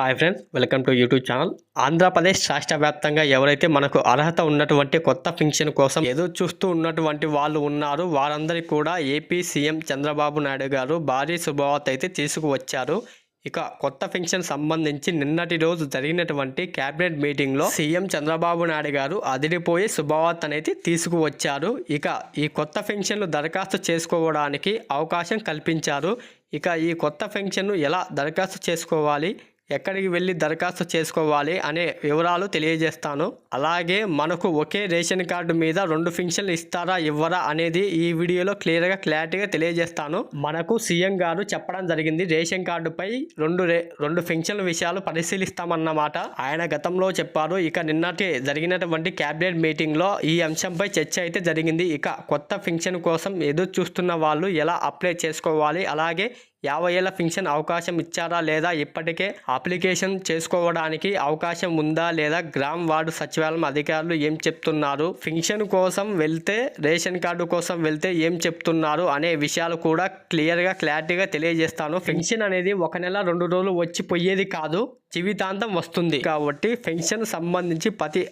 Hi friends welcome to YouTube channel. Andhra Pradesh రాష్ట్ర వ్యాప్తంగా ఎవరైతే మనకు అర్హత ఉన్నటువంటి కొత్త పెన్షన్ కోసం ఎదురు చూస్తూ ఉన్నటువంటి వాళ్ళు ఉన్నారు వారందరికీ కూడా ఏపీ సీఎం చంద్రబాబు నాయుడు గారు భారీ శుభవార్త అయితే తీసుకువచ్చారు. ఇక కొత్త పెన్షన్ సంబంధించి నిన్నటి రోజు జరిగినటువంటి కేబినెట్ మీటింగ్లో సీఎం చంద్రబాబు నాయుడు గారు అదిరిపోయే శుభవార్త అనేది తీసుకువచ్చారు. ఇక ఈ కొత్త పెన్షన్లు దరఖాస్తు చేసుకోవడానికి అవకాశం కల్పించారు. ఇక ఈ కొత్త పెన్షన్ను ఎలా దరఖాస్తు చేసుకోవాలి? ఎక్కడికి వెళ్ళి దరఖాస్తు చేసుకోవాలి అనే వివరాలు తెలియజేస్తాను. అలాగే మనకు ఒకే రేషన్ కార్డు మీద రెండు ఫింక్షన్లు ఇస్తారా ఇవ్వరా అనేది ఈ వీడియోలో క్లియర్గా క్లారిటీగా తెలియజేస్తాను. మనకు సీఎం గారు చెప్పడం జరిగింది రేషన్ కార్డుపై రెండు రే రెండు ఫింక్షన్ల విషయాలు పరిశీలిస్తామన్నమాట. ఆయన గతంలో చెప్పారు ఇక నిన్నటి జరిగినటువంటి క్యాబినెట్ మీటింగ్లో ఈ అంశంపై చర్చ అయితే జరిగింది. ఇక కొత్త ఫింక్షన్ కోసం ఎదురు చూస్తున్న వాళ్ళు ఎలా అప్లై చేసుకోవాలి అలాగే యాభై ఏళ్ళ పెన్షన్ అవకాశం ఇచ్చారా లేదా? ఇప్పటికే అప్లికేషన్ చేసుకోవడానికి అవకాశం ఉందా లేదా? గ్రామ్ వార్డు సచివాలయం అధికారులు ఏం చెప్తున్నారు? పెన్షన్ కోసం వెళ్తే రేషన్ కార్డు కోసం వెళ్తే ఏం చెప్తున్నారు అనే విషయాలు కూడా క్లియర్గా క్లారిటీగా తెలియజేస్తాను. పెన్షన్ అనేది ఒక నెల రెండు రోజులు వచ్చి పోయేది కాదు జీవితాంతం వస్తుంది. కాబట్టి పెన్షన్ సంబంధించి ప్రతి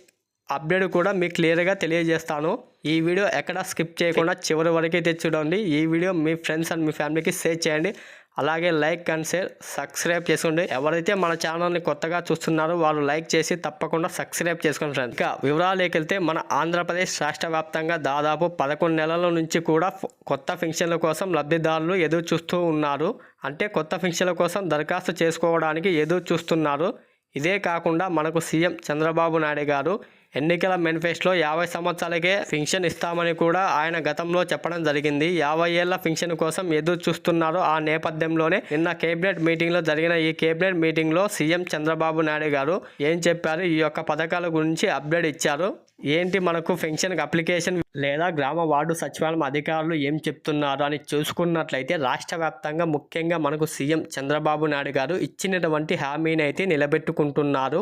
అప్డేట్ కూడా మీకు క్లియర్గా తెలియజేస్తాను. ఈ వీడియో ఎక్కడ స్కిప్ చేయకుండా చివరి వరకే అయితే చూడండి ఈ వీడియో మీ ఫ్రెండ్స్ అండ్ మీ ఫ్యామిలీకి షేర్ చేయండి. అలాగే లైక్ అండ్ షేర్ సబ్స్క్రైబ్ చేసుకోండి. ఎవరైతే మన ఛానల్ని కొత్తగా చూస్తున్నారో వాళ్ళు లైక్ చేసి తప్పకుండా సబ్స్క్రైబ్ చేసుకోండి ఫ్రెండ్స్. ఇంకా వివరాలకు వెళ్తే మన ఆంధ్రప్రదేశ్ రాష్ట్ర వ్యాప్తంగా దాదాపు పదకొండు నెలల నుంచి కూడా కొత్త ఫింక్షన్ల కోసం లబ్ధిదారులు ఎదురు చూస్తూ ఉన్నారు. అంటే కొత్త ఫింక్షన్ల కోసం దరఖాస్తు చేసుకోవడానికి ఎదురు చూస్తున్నారు. ఇదే కాకుండా మనకు సీఎం చంద్రబాబు నాయుడు గారు ఎన్నికల మేనిఫెస్టోలో యాభై సంవత్సరాలకే పెన్షన్ ఇస్తామని కూడా ఆయన గతంలో చెప్పడం జరిగింది. యాభై ఏళ్ళ ఫింక్షన్ కోసం ఎదురు చూస్తున్నారు ఆ నేపథ్యంలోనే నిన్న కేబినెట్ మీటింగ్లో జరిగిన ఈ కేబినెట్ మీటింగ్లో సీఎం చంద్రబాబు నాయుడు గారు ఏం చెప్పారు? ఈ యొక్క పథకాల గురించి అప్డేట్ ఇచ్చారు. ఏంటి మనకు పెన్షన్కి అప్లికేషన్ లేదా గ్రామ వార్డు సచివాలయం అధికారులు ఏం చెప్తున్నారు అని చూసుకున్నట్లయితే రాష్ట్ర వ్యాప్తంగా ముఖ్యంగా మనకు సీఎం చంద్రబాబు నాయుడు గారు ఇచ్చినటువంటి హామీని అయితే నిలబెట్టుకుంటున్నారు.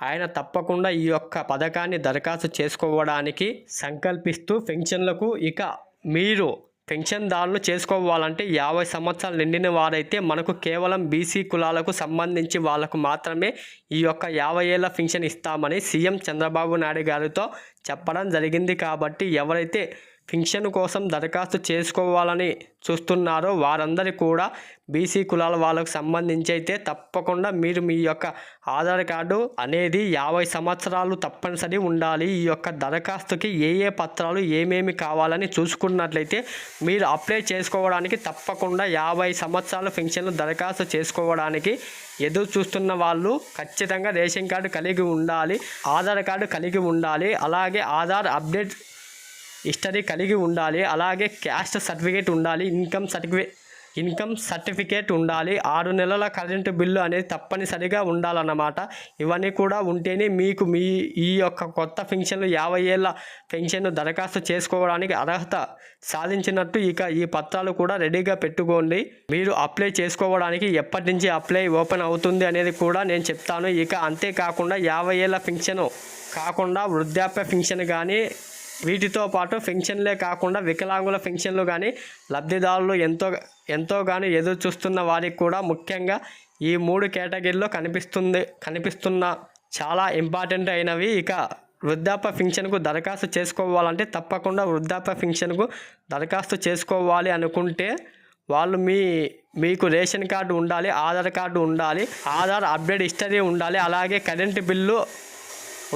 ఆయన తప్పకుండా ఈ యొక్క పథకాన్ని దరఖాస్తు చేసుకోవడానికి సంకల్పిస్తూ పెన్షన్లకు ఇక మీరు పెన్షన్దారులు చేసుకోవాలంటే యాభై సంవత్సరాలు నిండిన వారైతే మనకు కేవలం బీసీ కులాలకు సంబంధించి వాళ్ళకు మాత్రమే ఈ యొక్క యాభై ఏళ్ళ పెన్షన్ ఇస్తామని సీఎం చంద్రబాబు నాయుడు గారితో చెప్పడం జరిగింది కాబట్టి ఎవరైతే పింఛన్ కోసం దరఖాస్తు చేసుకోవాలని చూస్తున్నారో వారందరి కూడా బీసీ కులాల వాళ్ళకు సంబంధించి అయితే తప్పకుండా మీరు మీ యొక్క ఆధార్ కార్డు అనేది యాభై సంవత్సరాలు తప్పనిసరి ఉండాలి. ఈ యొక్క దరఖాస్తుకి ఏ ఏ పత్రాలు ఏమేమి కావాలని చూసుకున్నట్లయితే మీరు అప్లై చేసుకోవడానికి తప్పకుండా యాభై సంవత్సరాలు పెన్షన్లు దరఖాస్తు చేసుకోవడానికి ఎదురు చూస్తున్న వాళ్ళు ఖచ్చితంగా రేషన్ కార్డు కలిగి ఉండాలి ఆధార్ కార్డు కలిగి ఉండాలి అలాగే ఆధార్ అప్డేట్ హిస్టరీ కలిగి ఉండాలి. అలాగే క్యాస్ట్ సర్టిఫికేట్ ఉండాలి. ఇన్కమ్ సర్టిఫికేట్ ఇన్కమ్ సర్టిఫికేట్ ఉండాలి. ఆరు నెలల కరెంటు బిల్లు అనేది తప్పనిసరిగా ఉండాలన్నమాట. ఇవన్నీ కూడా ఉంటేనే మీకు మీ ఈ యొక్క కొత్త పెన్షన్లు యాభై ఏళ్ళ పెన్షన్ దరఖాస్తు చేసుకోవడానికి అర్హత సాధించినట్టు ఇక ఈ పత్రాలు కూడా రెడీగా పెట్టుకోండి. మీరు అప్లై చేసుకోవడానికి ఎప్పటి నుంచి అప్లై ఓపెన్ అవుతుంది అనేది కూడా నేను చెప్తాను. ఇక అంతేకాకుండా యాభై ఏళ్ళ పెన్షన్ కాకుండా వృద్ధాప్య పెన్షన్ కానీ వీటితో పాటు పెన్షన్లే కాకుండా వికలాంగుల పెన్షన్లు కానీ లబ్ధిదారులు ఎంతో ఎంతోగానో ఎదురు చూస్తున్న వారికి కూడా ముఖ్యంగా ఈ మూడు కేటగిరీలో కనిపిస్తుంది కనిపిస్తున్న చాలా ఇంపార్టెంట్ అయినవి. ఇక వృద్ధాప్య పెన్షన్కు దరఖాస్తు చేసుకోవాలంటే తప్పకుండా వృద్ధాప్య పెన్షన్కు దరఖాస్తు చేసుకోవాలి అనుకుంటే వాళ్ళు మీ మీకు రేషన్ కార్డు ఉండాలి ఆధార్ కార్డు ఉండాలి ఆధార్ అప్డేట్ హిస్టరీ ఉండాలి అలాగే కరెంటు బిల్లు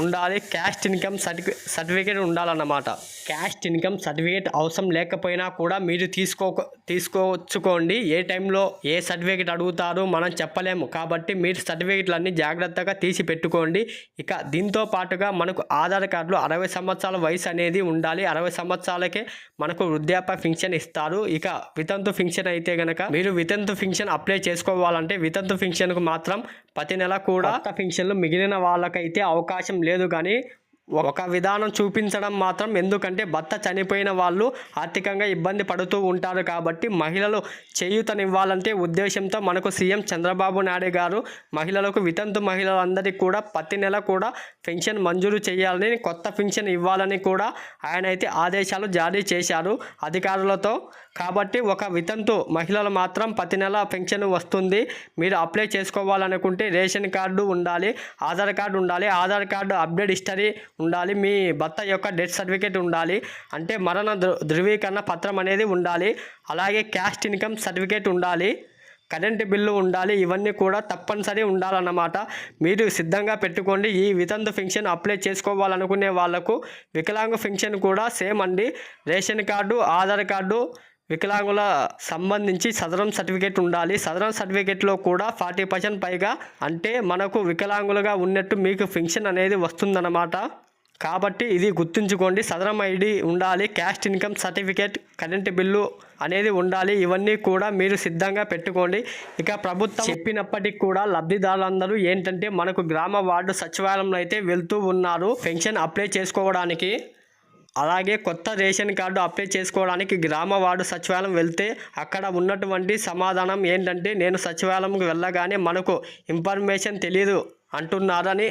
ఉండాలి. క్యాస్ట్ ఇన్కమ్ సర్టిఫి సర్టిఫికేట్ ఉండాలన్నమాట. క్యాస్ట్ ఇన్కమ్ సర్టిఫికేట్ అవసరం లేకపోయినా కూడా మీరు తీసుకో తీసుకోవచ్చుకోండి. ఏ టైంలో ఏ సర్టిఫికేట్ అడుగుతారు మనం చెప్పలేము. కాబట్టి మీరు సర్టిఫికేట్లన్నీ జాగ్రత్తగా తీసి పెట్టుకోండి ఇక దీంతో పాటుగా మనకు ఆధార్ కార్డులో అరవై సంవత్సరాల వయసు అనేది ఉండాలి. అరవై సంవత్సరాలకే మనకు వృద్ధాప్య ఫింక్షన్ ఇస్తారు. ఇక వితంతు ఫింక్షన్ అయితే కనుక మీరు వితంతు ఫింక్షన్ అప్లై చేసుకోవాలంటే వితంతు ఫింక్షన్కు మాత్రం ప్రతి నెల కూడా కొత్త ఫింక్షన్లు మిగిలిన వాళ్ళకైతే అవకాశం లేదు కానీ ఒక విధానం చూపించడం మాత్రం ఎందుకంటే భర్త చనిపోయిన వాళ్ళు ఆర్థికంగా ఇబ్బంది పడుతూ ఉంటారు కాబట్టి మహిళలు చేయూతనివ్వాలంటే ఉద్దేశంతో మనకు సీఎం చంద్రబాబు నాయుడు గారు మహిళలకు వితంతు మహిళలందరికీ కూడా ప్రతి నెల కూడా పెన్షన్ మంజూరు చేయాలని కొత్త పెన్షన్ ఇవ్వాలని కూడా ఆయన అయితే ఆదేశాలు జారీ చేశారు. అధికారులతో కాబట్టి ఒక వితంతు మహిళలు మాత్రం ప్రతి నెల పెన్షన్ వస్తుంది. మీరు అప్లై చేసుకోవాలనుకుంటే రేషన్ కార్డు ఉండాలి ఆధార్ కార్డు ఉండాలి ఆధార్ కార్డు అప్డేట్ హిస్టరీ ఉండాలి మీ భర్త యొక్క డెత్ సర్టిఫికేట్ ఉండాలి. అంటే మరణ ధృవీకరణ పత్రం అనేది ఉండాలి. అలాగే క్యాస్ట్ ఇన్కమ్ సర్టిఫికేట్ ఉండాలి. కరెంటు బిల్లు ఉండాలి. ఇవన్నీ కూడా తప్పనిసరి ఉండాలన్నమాట. మీరు సిద్ధంగా పెట్టుకోండి. ఈ వితంతు పెన్షన్ అప్లై చేసుకోవాలనుకునే వాళ్ళకు వికలాంగ పెన్షన్ కూడా సేమ్ అండి. రేషన్ కార్డు ఆధార్ కార్డు వికలాంగుల సంబంధించి సదరం సర్టిఫికేట్ ఉండాలి. సదరం సర్టిఫికేట్లో కూడా ఫార్టీ పర్సెంట్ పైగా అంటే మనకు వికలాంగులుగా ఉన్నట్టు మీకు పెన్షన్ అనేది వస్తుందన్నమాట. కాబట్టి ఇది గుర్తుంచుకోండి. సదరం ఐడి ఉండాలి. Caste income certificate current bill అనేది ఉండాలి. ఇవన్నీ కూడా మీరు సిద్ధంగా పెట్టుకోండి. ఇక ప్రభుత్వం చెప్పినప్పటికీ కూడా లబ్ధిదారులందరూ ఏంటంటే మనకు గ్రామ వార్డు సచివాలయంలో అయితే వెళ్తూ ఉన్నారు. పెన్షన్ అప్లై చేసుకోవడానికి. అలాగే కొత్త రేషన్ కార్డు అప్లై చేసుకోవడానికి గ్రామ వార్డు సచివాలయం వెళ్తే అక్కడ ఉన్నటువంటి సమాధానం ఏంటంటే నేను సచివాలయంకి వెళ్ళగానే మనకు ఇన్ఫర్మేషన్ తెలియదు అంటున్నారని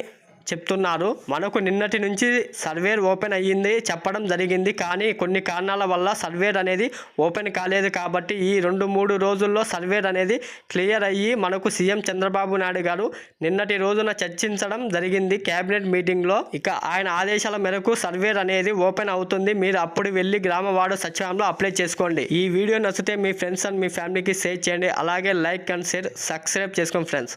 చెప్తున్నారు. మనకు నిన్నటి నుంచి సర్వేర్ ఓపెన్ అయ్యింది చెప్పడం జరిగింది. కానీ కొన్ని కారణాల వల్ల సర్వేర్ అనేది ఓపెన్ కాలేదు కాబట్టి ఈ రెండు మూడు రోజుల్లో సర్వేర్ అనేది క్లియర్ అయ్యి మనకు సీఎం చంద్రబాబు నాయుడు గారు నిన్నటి రోజున చర్చించడం జరిగింది కేబినెట్ మీటింగ్లో. ఇక ఆయన ఆదేశాల మేరకు సర్వేర్ అనేది ఓపెన్ అవుతుంది. మీరు అప్పుడు వెళ్ళి గ్రామ వార్డు సచివాలయంలో అప్లై చేసుకోండి. ఈ వీడియో నచ్చితే మీ ఫ్రెండ్స్ అండ్ మీ ఫ్యామిలీకి షేర్ చేయండి. అలాగే లైక్ అండ్ షేర్ సబ్స్క్రైబ్ చేసుకోండి ఫ్రెండ్స్.